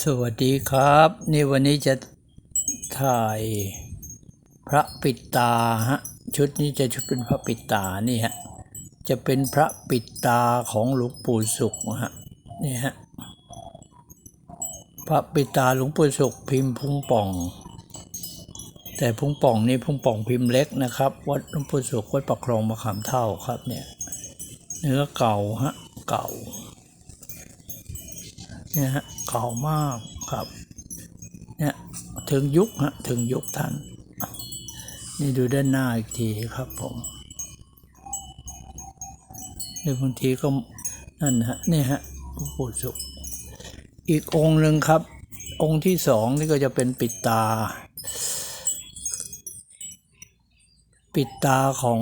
สวัสดีครับ นี่วันนี้จะถ่ายพระปิดตาฮะชุดนี้จะชุดเป็นพระปิดตานี่ฮะจะเป็นพระปิดตาของหลวงปู่สุขฮะนี่ฮะพระปิดตาหลวงปู่สุขพิมพ์พุงป่อง แต่พุงป่องนี่พุงป่องพิมพ์เล็กนะครับ วัดหลวงปู่สุขวัดประครองมะขามเท่าครับเนี่ยเนื้อเก่าฮะเก่า เนี่ยฮะเก่ามากครับ เนี่ยถึงยุคฮะถึงยุคท่าน นี่ดูด้านหน้าอีกทีครับผมหรือบางทีก็นั่นฮะนี่ฮะหลวงปู่สุข อีกองค์หนึ่งครับ องค์ที่สองนี่ก็จะเป็นปิดตา ปิดตาของ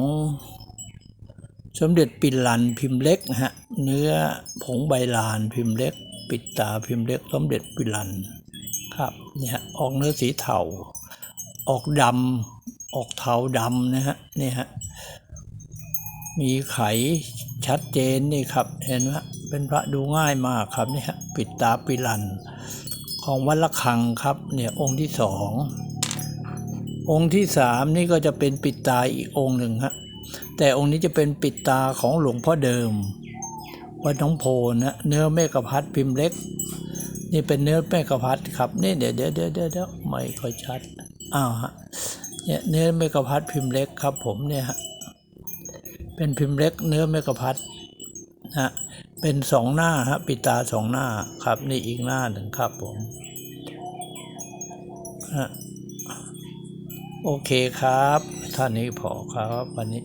สมเด็จปิลันพิมพ์เล็กนะฮะเนื้อผงใบลานพิมพ์เล็ก ปิดตาพิมพ์เล็กสมเด็จปิลันครับเนี่ยออกเนื้อสีเทาออกดำออกเทาดำนะฮะนี่ฮะมีไขชัดเจนนี่ครับเห็นไหมเป็นพระดูง่ายมากครับนี่ฮะปิดตาปิลัน ของวัดละคังครับเนี่ยองค์ที่สององค์ที่สามนี่ก็จะเป็นปิดตาอีกองค์หนึ่งฮะแต่องค์นี้จะเป็นปิดตาของหลวงพ่อเดิม วัดน้องโพนะเนื้อเมกะพัดพิมพ์เล็ก นี่เป็นเนื้อเมกะพัดครับ นี่เดี๋ยวเดี๋ยวเดี๋ยวเดี๋ยวไม่ค่อยชัดอ้าวฮะเนี่ยเนื้อเมกะพัดพิมพ์เล็กครับ ผมเนี่ยฮะเป็นพิมพ์เล็ก เนื้อเมกะพัดนะเป็นสองหน้าฮะปิตาสองหน้าครับ นี่อีกหน้าหนึ่งครับผมฮะโอเคครับท่านนี้พอครับวันนี้